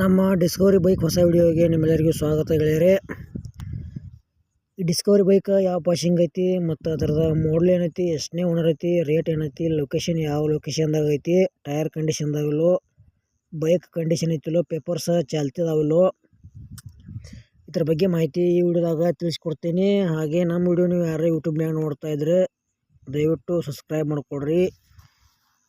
ನಮ್ಮ Discovery bike ಹೊಸ ವಿಡಿಯೋಗೆ ನಿಮ್ಮೆಲ್ಲರಿಗೂ ಸ್ವಾಗತ ಗೆಳೆಯರೆ. ಈ ಡಿಸ್ಕವರಿ ಬೈಕ್ ಯಾವ ಪಾಶಿಂಗ್ ಐತಿ ಮತ್ತು ಅದರದ ಮಾಡಲ್ ಏನೈತಿ, ಎಷ್ಟನೇ ಓನರ್ ಐತಿ ರೇಟ್ ಏನೈತಿ ಲೊಕೇಶನ್ ಯಾವ ಲೊಕೇಶನ್ದಾಗ ಐತಿ ಟೈರ್ ಕಂಡೀಷನ್ದಾಗಲೋ ಬೈಕ್ ಕಂಡೀಷನ್ ಐತಿಲ್ಲೋ ಪೇಪರ್ಸ್ ಚಾಲ್ತಿದಾವಿಲ್ಲೋ ಇದ್ರ ಬಗ್ಗೆ ಮಾಹಿತಿ ಈ ವಿಡಿಯೋದಾಗ ತಿಳಿಸ್ಕೊಡ್ತೀನಿ. ಹಾಗೆ ನಮ್ಮ ವಿಡಿಯೋ ನೀವು ಯಾರೇ ಯೂಟ್ಯೂಬ್ನಾಗ ನೋಡ್ತಾ ಇದ್ರೆ ದಯವಿಟ್ಟು ಸಬ್ಸ್ಕ್ರೈಬ್ ಮಾಡ್ಕೊಡ್ರಿ.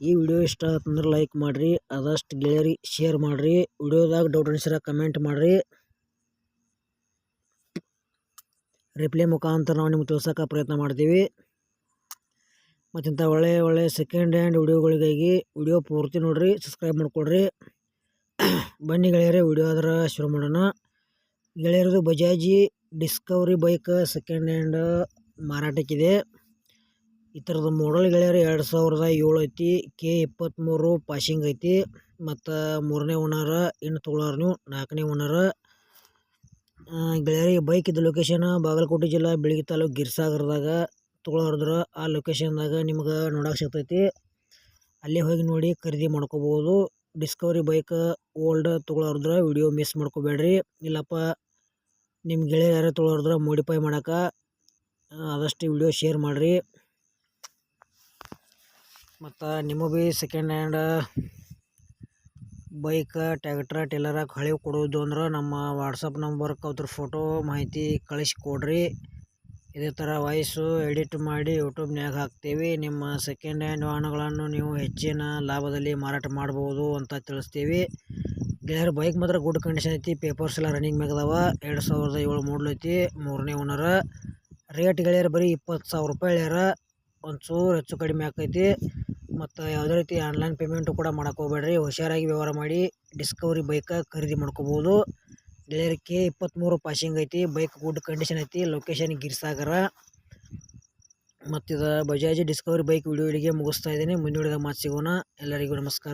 ಈ ವಿಡಿಯೋ ಇಷ್ಟ ಆತಂದ್ರೆ ಲೈಕ್ ಮಾಡಿರಿ, ಆದಷ್ಟು ಗೆಳೆಯರಿಗೆ ಶೇರ್ ಮಾಡಿರಿ, ವಿಡಿಯೋದಾಗ ಡೌಟ್ ಅನಿಸಿರ ಕಮೆಂಟ್ ಮಾಡಿರಿ. ರಿಪ್ಲೈ ಮುಖಾಂತರ ನಾವು ನಿಮ್ಗೆ ತಿಳ್ಸೋಕೆ ಪ್ರಯತ್ನ ಮಾಡ್ತೀವಿ. ಮತ್ತು ಇಂಥ ಒಳ್ಳೆ ಒಳ್ಳೆ ಸೆಕೆಂಡ್ ಹ್ಯಾಂಡ್ ವಿಡಿಯೋಗಳಿಗಾಗಿ ವಿಡಿಯೋ ಪೂರ್ತಿ ನೋಡಿರಿ ಸಬ್ಸ್ಕ್ರೈಬ್ ಮಾಡಿಕೊಡ್ರಿ. ಬನ್ನಿ ಗೆಳೆಯರೇ, ವಿಡಿಯೋ ಆದ್ರೆ ಶುರು ಮಾಡೋಣ. ಗೆಳೆಯರದು ಬಜಾಜಿ ಡಿಸ್ಕವರಿ ಬೈಕ್ ಸೆಕೆಂಡ್ ಹ್ಯಾಂಡ್ ಮಾರಾಟಕ್ಕಿದೆ. ಈ ಥರದ ಮಾಡಲ್ ಗೆಳೆಯರು ಎರಡು ಸಾವಿರದ ಏಳು ಐತಿ ಕೆ ಇಪ್ಪತ್ತ್ಮೂರು ಪಾಶಿಂಗ್ ಐತಿ, ಮತ್ತು ಮೂರನೇ ಓನರ ಇನ್ನು ತೊಗೊಳೋರು ನೀವು, ನಾಲ್ಕನೇ ಓನರ. ಗೆಳೆಯರಿಗೆ ಬೈಕ್ ಇದ್ದ ಲೊಕೇಶನ್ ಬಾಗಲಕೋಟೆ ಜಿಲ್ಲಾ ಬೆಳಗ್ಗೆ ತಾಲೂಕು ಗಿರ್ಸಾಗರದಾಗ ತೊಗೊಳೋದ್ರ ಆ ಲೊಕೇಶನ್ದಾಗ ನಿಮ್ಗೆ ನೋಡೋಕೆ ಸಿಗ್ತೈತಿ. ಅಲ್ಲೇ ಹೋಗಿ ನೋಡಿ ಖರೀದಿ ಮಾಡ್ಕೋಬೋದು. ಡಿಸ್ಕವರಿ ಬೈಕ್ ಓಲ್ಡ್ ತೊಗೊಳೋದ್ರ ವಿಡಿಯೋ ಮಿಸ್ ಮಾಡ್ಕೋಬೇಡ್ರಿ. ಇಲ್ಲಪ್ಪ ನಿಮ್ಮ ಗೆಳೆಯರು ಯಾರು ತೊಗೊಳೋದ್ರ ಮೋಡಿಫೈ ಮಾಡೋಕೆ ಆದಷ್ಟು ವಿಡಿಯೋ ಶೇರ್ ಮಾಡಿರಿ. ಮತ್ತು ನಿಮಗೆ ಭೀ ಸೆಕೆಂಡ್ ಹ್ಯಾಂಡ್ ಬೈಕ್ ಟ್ಯಾಕ್ಟ್ರ ಟೇಲರ ಹಳೆ ಕೊಡೋದು ಅಂದ್ರೆ ನಮ್ಮ ವಾಟ್ಸಪ್ ನಂಬರ್ಗೆ ಅದ್ರ ಫೋಟೋ ಮಾಹಿತಿ ಕಳಿಸ್ಕೊಡ್ರಿ. ಇದೇ ಥರ ವಾಯ್ಸು ಎಡಿಟ್ ಮಾಡಿ ಯೂಟ್ಯೂಬ್ನ್ಯಾಗ ಹಾಕ್ತೀವಿ. ನಿಮ್ಮ ಸೆಕೆಂಡ್ ಹ್ಯಾಂಡ್ ವಾಹನಗಳನ್ನು ನೀವು ಹೆಚ್ಚಿನ ಲಾಭದಲ್ಲಿ ಮಾರಾಟ ಮಾಡ್ಬೋದು ಅಂತ ತಿಳಿಸ್ತೀವಿ. ಗೆಳೆಯರು ಬೈಕ್ ಮಾತ್ರ ಗುಡ್ ಕಂಡೀಷನ್ ಐತಿ ಪೇಪರ್ಸ್ ಎಲ್ಲ ರನ್ನಿಂಗ್ ಮ್ಯಾಗದವ ಎರಡು ಸಾವಿರದ ಏಳು ಮಾಡಲ್ ಐತಿ, ಮೂರನೇ ಓನರ ರೇಟ್ ಗೆಳೆಯರು ಬರೀ ಇಪ್ಪತ್ತು ಸಾವಿರ ರೂಪಾಯಿ ಹೇಳ್ಯಾರ. ಒಂಚೂರು ಹೆಚ್ಚು ಕಡಿಮೆ ಆಕೈತಿ. ಮತ್ತು ಯಾವುದೇ ರೀತಿ ಆನ್ಲೈನ್ ಪೇಮೆಂಟು ಕೂಡ ಮಾಡೋಕೆ ಹೋಗ್ಬೇಡ್ರಿ. ಹುಷಾರಾಗಿ ವ್ಯವಹಾರ ಮಾಡಿ ಡಿಸ್ಕವರಿ ಬೈಕ ಖರೀದಿ ಮಾಡ್ಕೋಬೋದು. ಗೆಳೆಯರಿಗೆ ಕೆ ಇಪ್ಪತ್ತ್ಮೂರು ಪಾಸಿಂಗ್ ಐತಿ. ಬೈಕ್ ಗುಡ್ ಕಂಡೀಷನ್ ಐತಿ. ಲೊಕೇಶನ್ ಗಿರ್ಸಾಗರ. ಮತ್ತು ಇದು ಬಜಾಜ್ ಡಿಸ್ಕವರಿ ಬೈಕ್ ವಿಡಿಯೋ ಇಲ್ಲಿಗೆ ಮುಗಿಸ್ತಾ ಇದ್ದೀನಿ. ಮುಂದಿನ ಮಾತು ಸಿಗೋಣ. ಎಲ್ಲರಿಗೂ ನಮಸ್ಕಾರ.